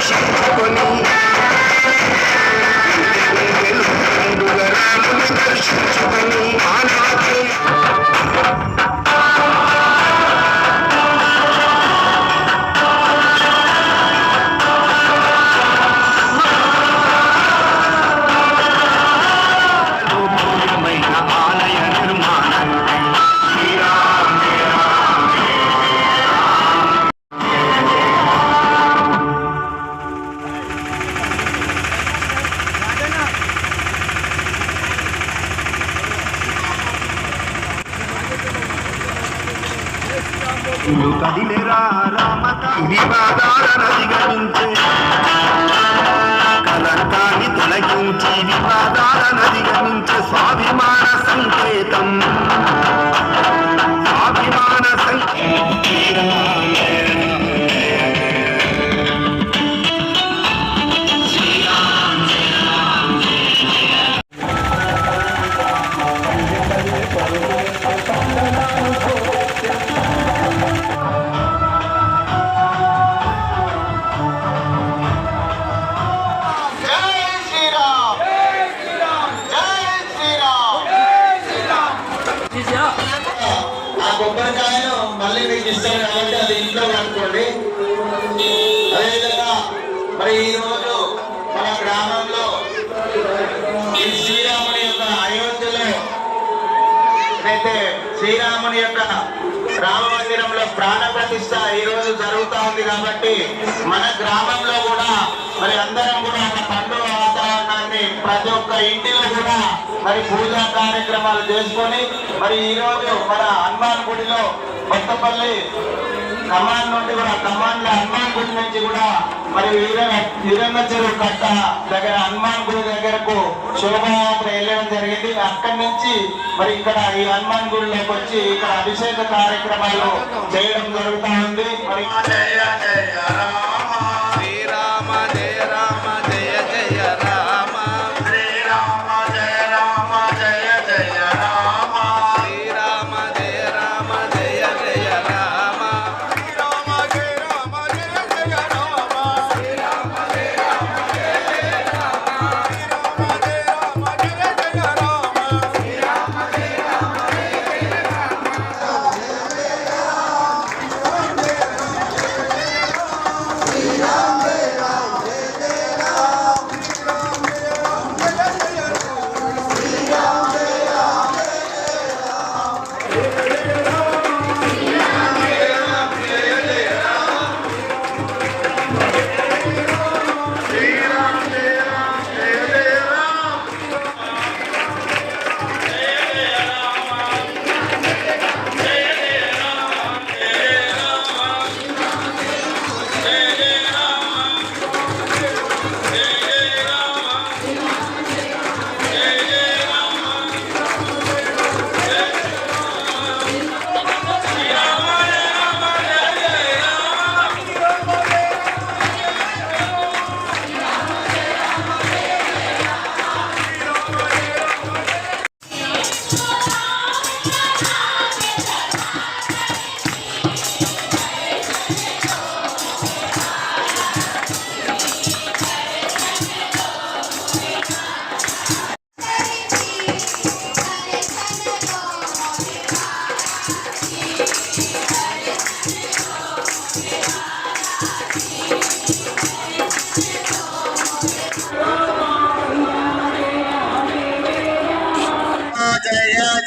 Shut up! viva మరి ఈ రోజు మన గ్రామంలో ఈ శ్రీరాముని యొక్క అయోధ్యలో అయితే శ్రీరాముని యొక్క రామ మందిరంలో ప్రాణ ప్రతిష్ట ఈ రోజు జరుగుతూ ఉంది కాబట్టి మన గ్రామంలో కూడా మరి అందరం కూడా ఒక పండుగ వాతావరణాన్ని ప్రతి ఒక్క ఇంటిలో కూడా మరి పూజా కార్యక్రమాలు చేసుకొని మరి ఈ రోజు మన హనుమాన్ గుడిలో కొత్తపల్లి ఖమ్మాన్ నుండి కూడా ఖమ్మాన్లో హనుమాన్ గుడి నుంచి కూడా మరి వీర వీరన్న చెరువు కట్ట దగ్గర హనుమాన్ గుడి దగ్గరకు శోభయాత్ర వెళ్ళడం జరిగింది. అక్కడి నుంచి మరి ఇక్కడ ఈ హనుమాన్ గుడిలోకి వచ్చి ఇక్కడ అభిషేక కార్యక్రమాలు చేయడం జరుగుతూ ఉంది. మరి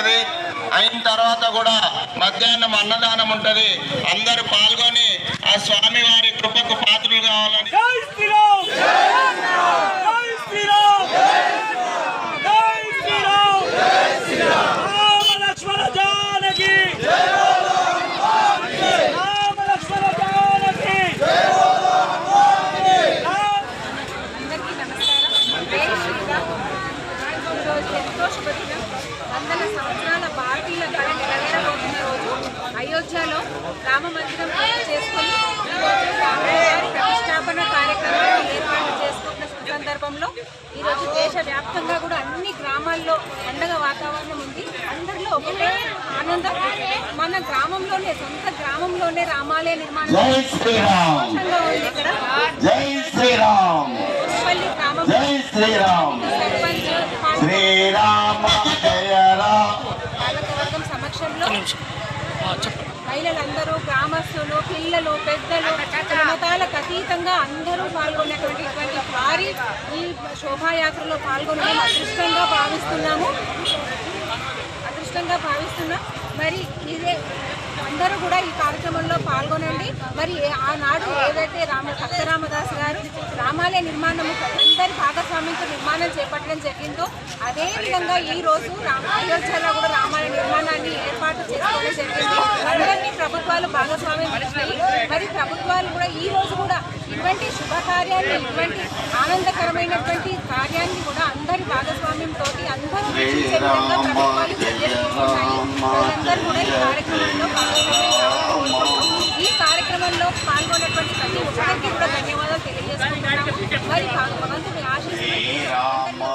ఉంటది. అయిన తర్వాత కూడా మధ్యాహ్నం అన్నదానం ఉంటది. అందరూ పాల్గొని ఆ స్వామి వారి కృపకు పాత్రలు కావాలని అయోధ్యలో రామ మందిరం చేసుకుని ప్రతిష్టాపన కార్యక్రమాన్ని ఏర్పాటు చేసుకున్న సందర్భంలో ఈరోజు దేశ వ్యాప్తంగా కూడా అన్ని గ్రామాల్లో పండగ వాతావరణం ఉంది. అందరిలో ఒకటే ఆనందం. మన గ్రామంలోనే సొంత గ్రామంలోనే రామాలయ నిర్మాణం ఉంది ఇక్కడ. పల్లి గ్రామం. సర్పంచ్ మహిళలందరూ గ్రామస్తులు పిల్లలు పెద్దలు మతాలకు అతీతంగా అందరూ పాల్గొనేటువంటి ఇటువంటి వారి ఈ శోభాయాత్రలో పాల్గొనడం అదృష్టంగా భావిస్తున్నాము. అదృష్టంగా భావిస్తున్నాం. మరి ఇదే అందరూ కూడా ఈ కార్యక్రమంలో పాల్గొనండి. మరి ఆనాడు ఏదైతే రామ సత్యరామదాస్ గారు రామాలయ నిర్మాణము అందరి భాగస్వామ్యంతో నిర్మాణం చేపట్టడం జరిగిందో అదే విధంగా ఈ రోజు అయోధ్యలో కూడా రామాలయ నిర్మాణాన్ని ఏర్పాటు చేసుకోవడం జరిగింది. అందరినీ ప్రభుత్వాలు భాగస్వామ్యం చేసినాయి. మరి ప్రభుత్వాలు కూడా ఈ రోజు కూడా ఇటువంటి శుభకార్యాన్ని ఇటువంటి ఆనందకరమైనటువంటి కార్యాన్ని కూడా అందరి భాగస్వామ్యంతో అందరూ ప్రభుత్వాలు ప్రజలందరూ కూడా ఈ కార్యక్రమంలో ఈ కార్యక్రమంలో పాల్గొన్నటువంటి ప్రతి ఒక్కరికి కూడా ధన్యవాదాలు తెలియజేసుకుంటున్నాము మరి భగవంతుని ఆశిస్తున్నాం